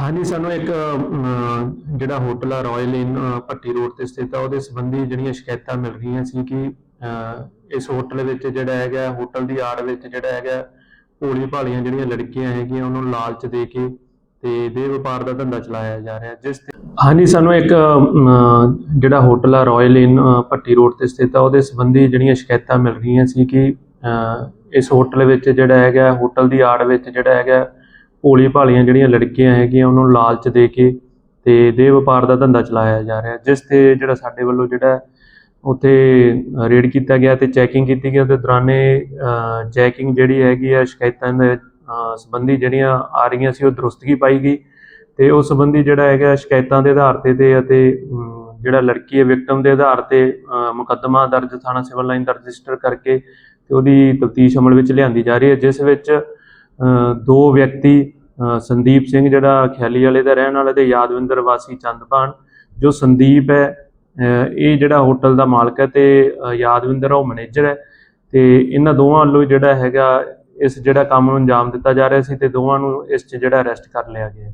ਹਾਂਜੀ, ਸਾਨੂੰ ਇੱਕ ਜਿਹੜਾ ਹੋਟਲ ਆ ਰਾਇਲ ਇਨ ਪੱਟੀ ਰੋਡ ਤੇ ਸਥਿਤ ਆ, ਉਹਦੇ ਸੰਬੰਧੀ ਜਿਹੜੀਆਂ ਸ਼ਿਕਾਇਤਾਂ ਮਿਲ ਰਹੀਆਂ ਸੀ ਕਿ ਇਸ ਹੋਟਲ ਵਿੱਚ ਜਿਹੜਾ ਹੈਗਾ, ਹੋਟਲ ਦੀ ਆੜ ਵਿੱਚ ਜਿਹੜਾ ਹੈਗਾ, ਭੋਲੀ ਭਾਲੀਆਂ ਜਿਹੜੀਆਂ ਲੜਕੀਆਂ ਹੈਗੀਆਂ, ਉਹਨਾਂ ਨੂੰ ਲਾਲਚ ਦੇ ਕੇ ਤੇ ਦੇ ਵਪਾਰ ਦਾ ਧੰਦਾ ਚਲਾਇਆ ਜਾ ਰਿਹਾ, ਜਿਸ ਤੇ ਹਾਂਜੀ, ਸਾਨੂੰ ਇੱਕ ਜਿਹੜਾ ਹੋਟਲ ਆ ਰਾਇਲ ਇਨ ਪੱਟੀ ਰੋਡ ਤੇ ਸਥਿਤ ਆ, ਉਹਦੇ ਸੰਬੰਧੀ ਜਿਹੜੀਆਂ ਸ਼ਿਕਾਇਤਾਂ ਮਿਲ ਰਹੀਆਂ ਸੀ ਕਿ ਇਸ ਹੋਟਲ ਵਿੱਚ ਜਿਹੜਾ ਹੈਗਾ, ਹੋਟਲ ਦੀ ਆੜ ਵਿੱਚ ਜਿਹੜਾ ਹੈਗਾ ਭੋਲੀ ਭਾਲੀਆਂ ਜਿਹੜੀਆਂ ਲੜਕੀਆਂ ਹੈਗੀਆਂ, ਉਹਨਾਂ ਨੂੰ ਲਾਲਚ ਦੇ ਕੇ ਤੇ ਦੇਹ ਵਪਾਰ ਦਾ ਧੰਦਾ ਚਲਾਇਆ ਜਾ ਰਿਹਾ। ਜਿਸ ਤੇ ਜਿਹੜਾ ਸਾਡੇ ਵੱਲੋਂ ਜਿਹੜਾ ਉੱਥੇ ਰੇਡ ਕੀਤਾ ਗਿਆ ਤੇ ਚੈਕਿੰਗ ਕੀਤੀ ਗਈ ਤੇ ਦੌਰਾਨੇ ਚੈਕਿੰਗ ਜਿਹੜੀ ਹੈਗੀ ਆ, ਸ਼ਿਕਾਇਤਾਂ ਦੇ ਸੰਬੰਧੀ ਜਿਹੜੀਆਂ ਆ ਰਹੀਆਂ ਸੀ, ਉਹ ਦਰੁਸਤਗੀ ਪਾਈ ਗਈ ਤੇ ਉਸ ਸੰਬੰਧੀ ਜਿਹੜਾ ਹੈਗਾ ਸ਼ਿਕਾਇਤਾਂ ਦੇ ਆਧਾਰ ਤੇ ਤੇ ਅਤੇ ਜਿਹੜਾ ਲੜਕੀ ਹੈ ਵਿਕਟਮ ਦੇ ਆਧਾਰ ਤੇ ਮੁਕੱਦਮਾ ਦਰਜ, ਥਾਣਾ ਸਿਵਲ ਲਾਈਨ ਦਾ ਰਜਿਸਟਰ ਕਰਕੇ ਤੇ ਉਹਦੀ ਤਫਤੀਸ਼ ਅਮਲ ਵਿੱਚ ਲਿਆਂਦੀ ਜਾ ਰਹੀ ਹੈ, ਜਿਸ ਵਿੱਚ ਦੋ ਵਿਅਕਤੀ ਸੰਦੀਪ ਸਿੰਘ ਜਿਹੜਾ ਖਿਆਲੀ ਵਾਲੇ ਦਾ ਰਹਿਣ ਵਾਲਾ ਤੇ ਯਾਦਵਿੰਦਰ ਵਾਸੀ ਚੰਦਪਾਨ ਜੋ ਸੰਦੀਪ ਹੈ ਇਹ ਜਿਹੜਾ ਹੋਟਲ ਦਾ ਮਾਲਕ ਹੈ ਤੇ ਯਾਦਵਿੰਦਰ ਉਹ ਮੈਨੇਜਰ ਹੈ ਤੇ ਇਹਨਾਂ ਦੋਵਾਂ ਵੱਲੋਂ ਜਿਹੜਾ ਹੈਗਾ, ਇਸ ਜਿਹੜਾ ਕੰਮ ਨੂੰ ਅੰਜਾਮ ਦਿੱਤਾ ਜਾ ਰਿਹਾ ਸੀ ਤੇ ਦੋਵਾਂ ਨੂੰ ਇਸ 'ਚ ਜਿਹੜਾ ਅਰੈਸਟ ਕਰ ਲਿਆ ਗਿਆ